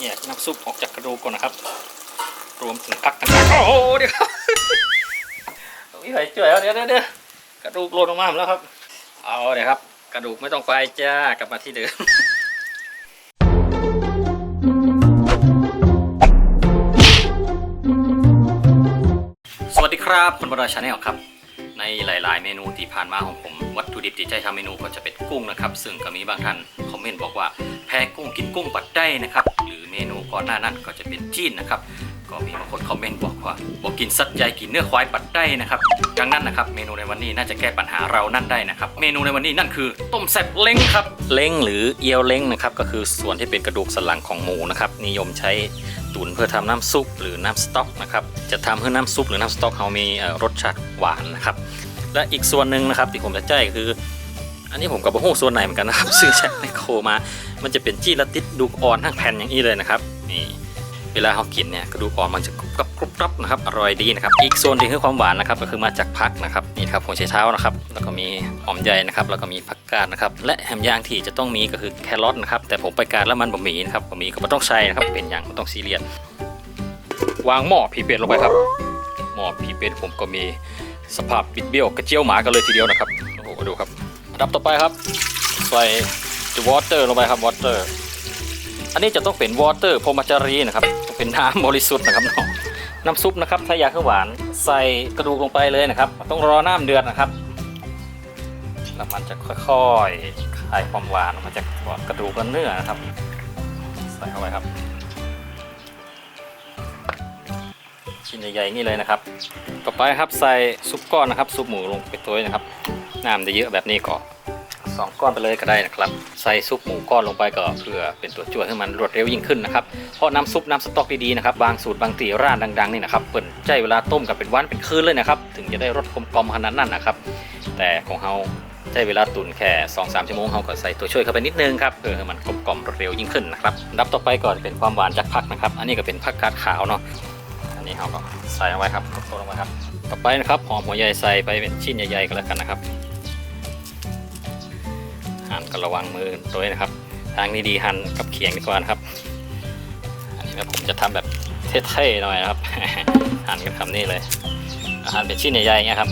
แยกน้ำซุปออกจากกระดูกก่อนนะครับ รวมถึงพักต่างๆโอ้โหเดี๋ยวมีใครช่วยเอาเดี๋ยวเดี๋ยวเดี๋ยวกระดูกหล่นออกมาหมดแล้วครับ เอาเดี๋ยวครับ กระดูกไม่ต้องไปจ้ากลับมาที่เดิมสวัสดีครับคุณบรอยชาแนลครับในหลาย ๆ เมนูที่ผ่านมาของผม วัตถุดิบที่ใช้ทำเมนูก็จะเป็นกุ้งนะครับ ซึ่งก็มีบางท่านคอมเมนต์บอกว่าแพ้กุ้งกินกุ้งปัดได้นะครับหรือ มนูก่อนหน้านั้นก็จะเป็นจีนนะครับ ก็มีบางคนคอมเมนต์บอกว่าบอกกินสัตว์ใหญ่กินเนื้อควายปัดได้นะครับดังนั้นนะครับเมนูในวันนี้น่าจะแก้ปัญหาเรานั่นได้นะครับ เมนูในวันนี้นั่นคือ ต้มแซ่บเล้งครับเล้งหรือเอียวเล้งนะครับก็คือส่วนที่เป็นกระดูกสันหลังของหมูนะครับนิยมใช้ตุ๋นเพื่อทำน้ำซุปหรือน้ำสต๊อกนะครับ จะทำให้น้ำซุปหรือน้ำสต๊อกเขามีรสชาติหวานนะครับ และอีกส่วนหนึ่งนะครับที่ผมจะแจ้งคือ อันนี้ผมกับโบ้ส่วนไหนเหมือนกันนะครับ ซื้อจากไมโครมา มันจะเป็นจี้ละติดดูกอ่อนทั้งแผ่นอย่างนี้เลยนะครับนี่เวลาเขากินเนี่ยกระดูกอ่อนมันจะกรุบกรับกรุบกรับนะครับอร่อยดีนะครับอีกส่วนที่คือความหวานนะครับก็คือมาจากผักนะครับนี่ครับหัวไชเท้านะครับแล้วก็มีหอมใหญ่นะครับแล้วก็มีผักกาดนะครับและแฮมย่างที่จะต้องมีก็คือแครอทนะครับแต่ผมไปการแล้วมันบะหมี่นะครับบะหมี่ก็ไม่ต้องใช้นะครับเป็นอย่างไม่ต้องซีเรียสวางหม้อผีเป็ดลงไปครับหม้อผีเป็ดผมก็มีสภาพบิดเบี้ยวกระเจียวหมากันเลยทีเดียวนะครับโอ้โหดูครับอัน ดับต่อไปครับ ใส่วอเตอร์ลงไปครับวอเตอร์ อันนี้จะต้องเป็นวอเตอร์พรมจารีนะครับต้องเป็นน้ำบริสุทธิ์นะครับน้องน้ำซุปนะครับถ้าอยากให้หวานใส่กระดูกลงไปเลยนะครับ ต้องรอน้ำเดือดนะครับแล้วมันจะค่อยๆคลายความหวานออกมาจากกระดูกและเนื้อนะครับ ใส่เข้าไปครับ ชิ้นใหญ่ๆนี่เลยนะครับ ต่อไปครับใส่ซุปก้อนนะครับซุปหมูลงไปตัวนะครับ น้ำจะเยอะแบบนี้ก็สองก้อนไปเลยก็ได้นะครับ ใส่ซุปหมูก้อนลงไปก็เพื่อเป็นตัวช่วยให้มันรวดเร็วยิ่งขึ้นนะครับเพราะน้ำซุปน้ำสต๊อกดีๆนะครับบางสูตรบางตีร้านดังๆนี่นะครับเปิดใจเวลาต้มกับเป็นวันเป็นคืนเลยนะครับ ถึงจะได้รสกลมๆขนาดนั้นนะครับ แต่ของเราใช้เวลาตุ๋นแค่2-3ชั่วโมงเราก็ใส่ตัวช่วยเข้าไปนิดนึงครับเพื่อให้มันกลมๆรวดเร็วยิ่งขึ้นนะครับอันดับต่อไปก่อนเป็นความหวานจากผักนะครับ อันนี้ก็เป็นผักกาดขาวเนาะอันนี้เราก็ใส่ลงไปครับโคลงไปครับ ต่อไปนะครับหอมหัวใหญ่ใส่ไปเป็นชิ้นใหญ่ๆกันแล้วกันนะครับ หั่นก็ระวังมือด้วยนะครับ ทางนี้ดีหั่นกับเขียงดีกว่านะครับ อันนี้แบบผมจะทำแบบเท่ๆหน่อยนะครับ หั่นกับคำนี้เลย หั่นเป็นชิ้นใหญ่ๆอย่างเงี้ยครับ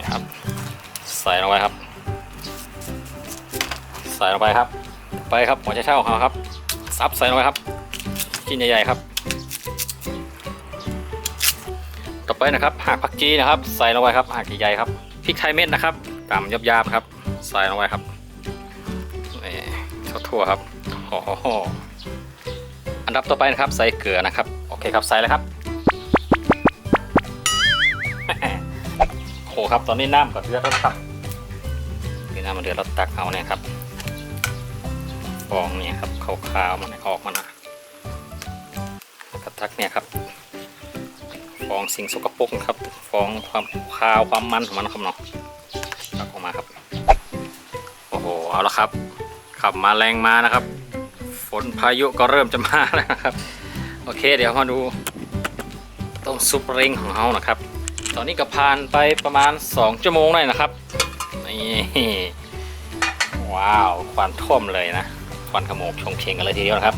นะครับ ใส่ลงไปครับ ใส่ลงไปครับ ไปครับหัวใจเท่าของเราครับ ซับใส่ลงไปครับ ชิ้นใหญ่ๆครับต่อไปนะครับหากผักชีนะครับ ใส่ลงไปครับหากใหญ่ๆครับพริกไทยเม็ดนะครับตำยับๆครับ ใส่ลงไปครับนี่ข้าทั่วครับโอ้โหอันดับต่อไปนะครับใส่เกลือนะครับ โอเคครับใส่เลยครับโอ้โหครับตอนนี้น้ำก็เดือดแล้วครับนี่น้ำมันเดือดแล้วตักเอาเนี่ยครับฟองเนี่ยครับขาวๆมันออกมานะแล้วก็ตักเนี่ยครับฟองสิ่งสกปรกนะครับฟองความคาวความมันของมันนะครับเนาะตักออกมาครับ เอาละครับ ขับมาแรงมานะครับ ฝนพายุก็เริ่มจะมาแล้วนะครับ โอเค เดี๋ยวมาดูต้มซุปเล้งของเรานะครับ ตอนนี้ก็ผ่านไปประมาณ 2 ชั่วโมงได้นะครับนี่ว้าวควันท่วมเลยนะควันขโมกชงเชงกันเลยทีเดียวนะครับ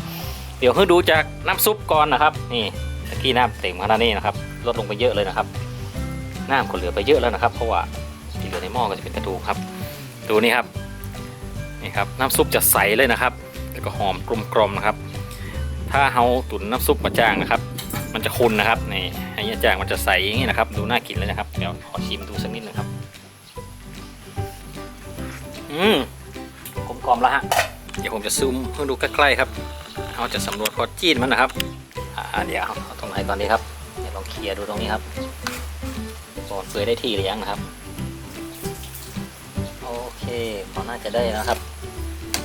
เดี๋ยวให้ดูจากน้ำซุปก่อนนะครับ นี่ตะกี้น้ำเต็มขนาดนี้นะครับลดลงไปเยอะเลยนะครับ น้ำก็เหลือไปเยอะแล้วนะครับ เพราะว่าที่เหลือในหม้อก็จะเป็นกระดูกครับ ดูนี่ครับ นี่ครับน้ำซุปจะใสเลยนะครับ แล้วก็หอมกลมๆนะครับ ถ้าเฮาตุ๋นน้ำซุปมาจ้างนะครับ มันจะขุ่นนะครับนี่ไอ้จ้างมันจะใสอย่างนี้นะครับ ดูน่ากินเลยนะครับเดี๋ยวขอชิมดูสักนิดนึงครับ อืมกลมๆแล้วฮะเดี๋ยวผมจะซูมให้ดูใกล้ๆครับเราจะสำรวจคอจีนมันนะครับอ่าเดี๋ยวเอาตรงไหนก่อนดีครับเดี๋ยวลองเคลียร์ดูตรงนี้ครับบอนเปื่อยได้ที่หรือยังนะครับ โอเคพอน่าจะได้แล้วครับ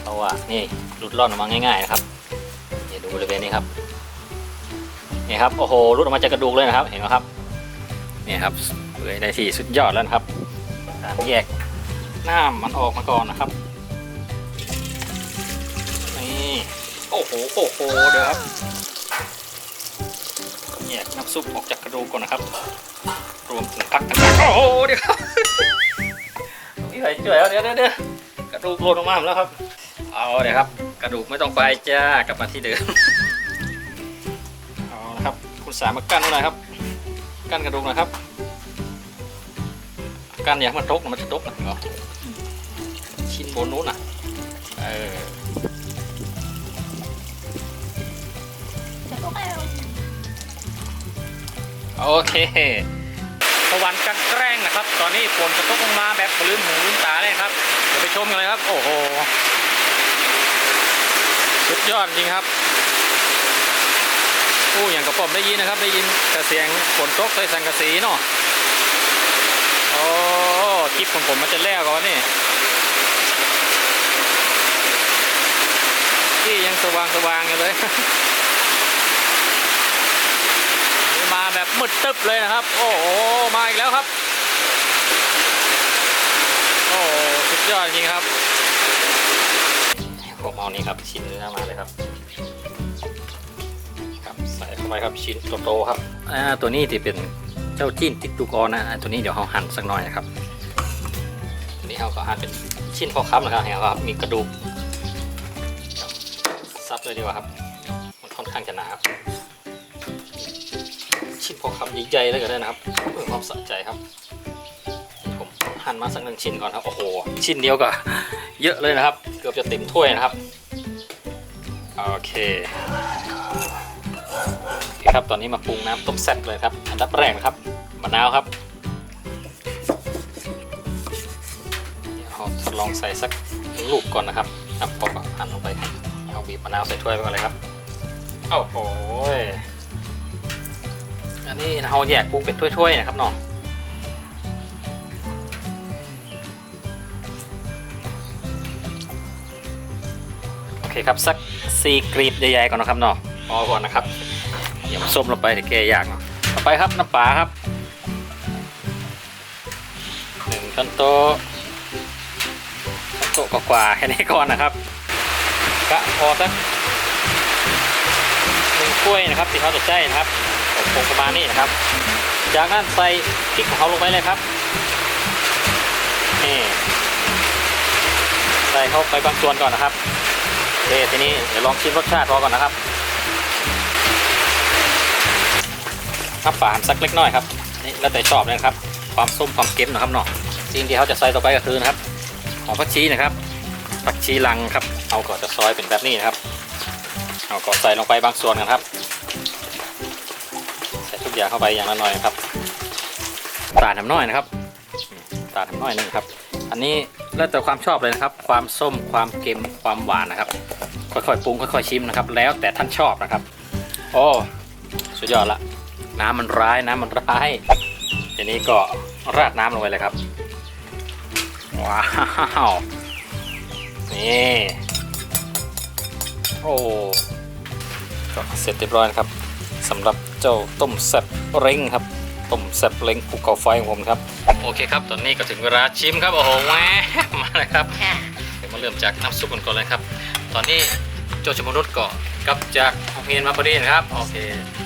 เพราะว่านี่หลุดร่อนออกมาง่ายๆนะครับเดี๋ยวดูบริเวณนี้ครับนี่ครับโอ้โหหลุดออกมาจากกระดูกเลยนะครับเห็นไหมครับนี่ครับเปื่อยได้ที่สุดยอดแล้วนะครับการแยกหน้ามันออกมาก่อนนะครับนี่โอ้โหโอ้โหเดี๋ยวครับแยกน้ำซุปออกจากกระดูกก่อนนะครับ รวมถึงพักต่างๆโอ้โหเดี๋ยวครับมีใครช่วยเอาเดี๋ยวเดี๋ยวเดี๋ยวกระดูกหล่นออกมาหมดแล้วครับ เอาเดี๋ยครับ กระดูกไม่ต้องไปจ้ากลับมาที่เดิม เอาละครับ คุณสามากั้นหน่อยครับ กั้นกระดูกหน่อยครับ กั้นอย่าให้มันรกนะมันจะรกนะเหรอชิ้นบนนู้นน่ะ เออ จะต้องไปเอาโอเคสวรรค์กันแกล้งนะครับ ตอนนี้ฝนจะตกลงมาแบบลืมหูลืมตาเลยครับ เดี๋ยวไปชมกันเลยครับ โอ้โห สุดยอดจริงครับอู้อย่างกระป๋อมได้ยินนะครับ ได้ยินแต่เสียงฝนตกใส่สังกะสีเนาะโอ้คลิปของผมมันจะแล้วก่อนนี่ที่ยังสว่างสว่างๆอยู่เลยมาแบบมืดตึ๊บเลยนะครับ โอ้โหมาอีกแล้วครับ โอ้สุดยอดจริงครับ เอานี้ครับชิ้นเนื้อมาเลยครับครับใส่เข้าไปครับชิ้นโตๆครับอ่าตัวนี้ที่เป็นเจ้าจิ้นติดลูกออนนะอ่าตัวนี้เดี๋ยวเราหั่นสักหน่อยนะครับตัวนี้เราก็หั่นเป็นชิ้นพอคับนะครับเห็นไหมครับมีกระดูกซับเลยดีกว่าครับมันค่อนข้างจะหนาครับชิ้นพอคำใหญ่ๆเลยก็ได้นะครับเพื่อความสะใจครับผมหั่นมาสักหนึ่งชิ้นก่อนครับโอ้โหชิ้นเดียวก็เยอะเลยนะครับเกือบจะเต็มถ้วยนะครับ โอเคครับ ตอนนี้มาปรุงน้ำต้มแซ่บเลยครับ อันดับแรกนะครับ มะนาวครับเดี๋ยวเราทดลองใส่สักลูกก่อนนะครับครับพอกหั่นลงไป เอาบีบมะนาวใส่ถ้วยไปก่อนเลยครับโอ้โหอันนี้เราแยกปรุงเป็นถ้วยๆนะครับน้อง เคครับสักสี่กรีบใหญ่ๆก่อนนะครับน้องพอก่อนนะครับเดี๋ยวส้มลงไปเดี๋ยวแกยากเนาะต่อไปครับน้ำปลาครับหนึ่งช้อนโต๊ะช้อนโต๊ะกว่าๆแค่นี้ก่อนนะครับกะพอสักหนึ่งถ้วยนะครับที่เขาจะใช้นะครับผมคงประมาณนี้นะครับ จากนั้นใส่พริกของเขาลงไปเลยครับนี่ใส่เข้าไปบางส่วนก่อนนะครับ เคทีนี้เดี๋ยวลองชิมรสชาติพอก่อนนะครับครับฝานสักเล็กน้อยครับนี่แล้วแต่ชอบเลยครับ ความส้มความเค็มนะครับเนาะสิ่งที่เขาจะใส่ต่อไปก็คือนะครับหอมผักชีนะครับผักชีลังครับ เอาก่อนจะซอยเป็นแบบนี้นะครับ เอาก่อนใส่ลงไปบางส่วนกันครับ ใส่ทุกอย่างเข้าไปอย่างละหน่อยครับตาลทำน้อยนะครับตาลทำน้อยหนึงครับ อันนี้แล้วแต่ความชอบเลยนะครับ ความส้มความเค็มความหวานนะครับ ค่อยๆปรุงค่อยๆชิมนะครับ แล้วแต่ท่านชอบนะครับ โอ้สุดยอดละ น้ำมันร้ายน้ำมันร้ายทีนี้ก็ราดน้ำลงไปเลยครับ ว้าวนี่โอ้ก็เสร็จเรียบร้อยครับสำหรับเจ้าต้มแซ่บเล้งครับ ต้มแซ่บเล้งภูเขาไฟของผมครับ โอเคครับ ตอนนี้ก็ถึงเวลาชิมครับ โอ้โหแหวมาเลยครับค่ะเดี๋ยวมาเริ่มจากน้ำซุปกันก่อนเลยครับ ตอนนี้โจชมนุษย์ก็กลับจากโรงเรียนมาพอดีนะครับ โอเค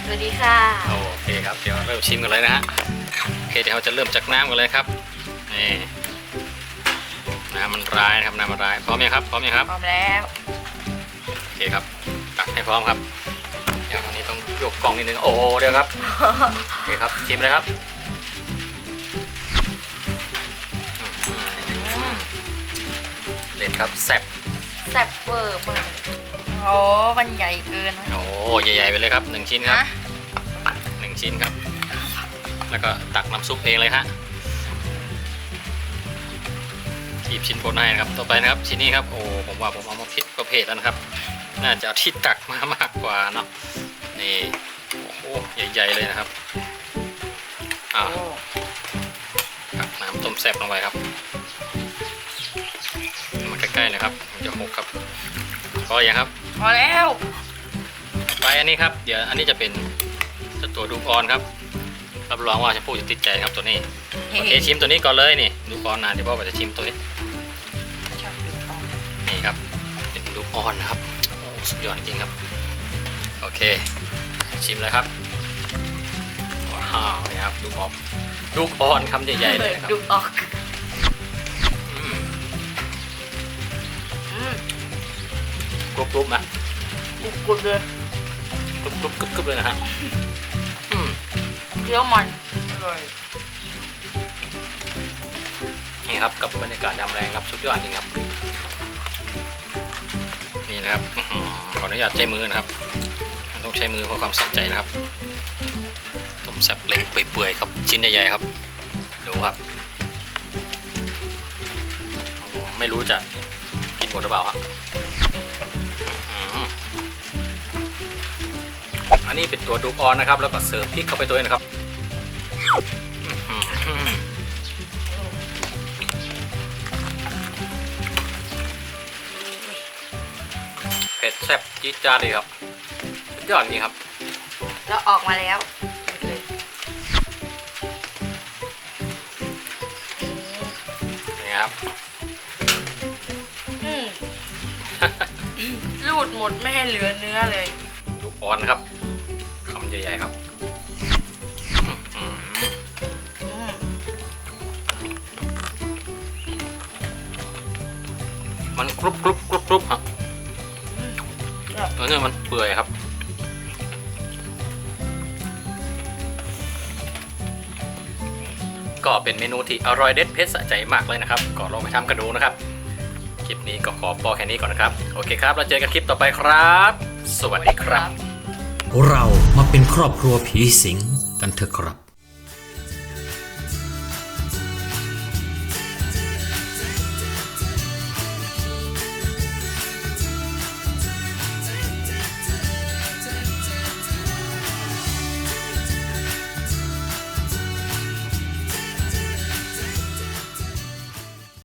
สวัสดีค่ะ โอเคครับ เดี๋ยวเริ่มชิมกันเลยนะฮะ โอเค เดี๋ยวเราจะเริ่มจากน้ำกันเลยครับ นี่น้ำมันร้ายนะครับน้ำมันร้าย พร้อมยังครับ พร้อมยังครับ พร้อมแล้ว โอเคครับ ตักให้พร้อมครับเดี๋ ยวตอนนี้ต้องยกกล่องนิดนึงโอ้โหเดี๋ยวครับโอเคครับชิมเลยครับอืมเด็ดครับแซ่บแซ่บเวอร์มากโอ้มันใหญ่เกินนะโอ้ใหญ่ๆไปเลยครับหนึ่งชิ้นครับนะหนึ่งชิ้นครับ แล้วก็ตักน้ำซุปเองเลยฮะหยิบชิ้นโพดให้นะครับต่อไปนะครับชิ้นนี้ครับโอ้ผมว่าผมเอามาพิษประเภทแล้วนะครับ น่าจะเอาที่ตักมามากกว่าเนาะ นี่โอ้โหใหญ่ๆเลยนะครับอ่าโอ้ตักน้ำต้มแซ่บลงไปครับ มาใกล้ๆนะครับมันจะหกครับพออย่างครับพอแล้ว ไปอันนี้ครับ เดี๋ยวอันนี้จะเป็นตัวดูกออนครับรับรองว่าชมพู่จะติดใจครับตัวนี้โอเคชิมตัวนี้ก่อนเลยนี่ดูกออนนะเดี๋ยวพ่อจะชิมตัวนี้ชอบดูของนี่ครับเป็นดูกออนนะครับโอ้สุดยอดจริงๆครับ โอเค ชิมเลยครับว้าวนี่ครับดูกออนดูกออนคำใหญ่ๆเลยนะครับดูออกอืมอืมกรุบกรุบนะกรุบกรุบเลยกรุบกรุบกรุบกรุบเลยนะฮะอืมเคี้ยวมันอร่อยนี่ครับกับบรรยากาศยามแรงครับสุดยอดจริงครับ นี่นะครับอื้อหือขออนุญาตใช้มือนะครับ ต้องใช้มือเพราะความสนใจนะครับ ต้มแซ่บเล็กเปื่อยๆครับ ชิ้นใหญ่ๆครับ ดูครับ ไม่รู้จะกินหมดหรือเปล่าครับอันนี้เป็นตัวดูออนนะครับ แล้วก็เสิร์ฟพริกเข้าไปตัวนี้นะครับเผ็ดแซ่บจี๊ดจ้าดเลยครับ ยอดจริงครับแล้วออกมาแล้วเลยนี่ครับ อืมรูดหมดไม่ให้เหลือเนื้อเลยลูกอ่อนครับคำใหญ่ๆครับอื้อหืออืมมันกรุบกรุบกรุบกรุบครับครับตัวเนื้อมันเปื่อยครับ ก็เป็นเมนูที่อร่อยเด็ดเผ็ดสะใจมากเลยนะครับ ก็ลองไปทำกันดูนะครับ คลิปนี้ก็ขอพอแค่นี้ก่อนนะครับ โอเคครับ เราเจอกันคลิปต่อไปครับ สวัสดีครับ เรามาเป็นครอบครัวผีสิงกันเถอะครับ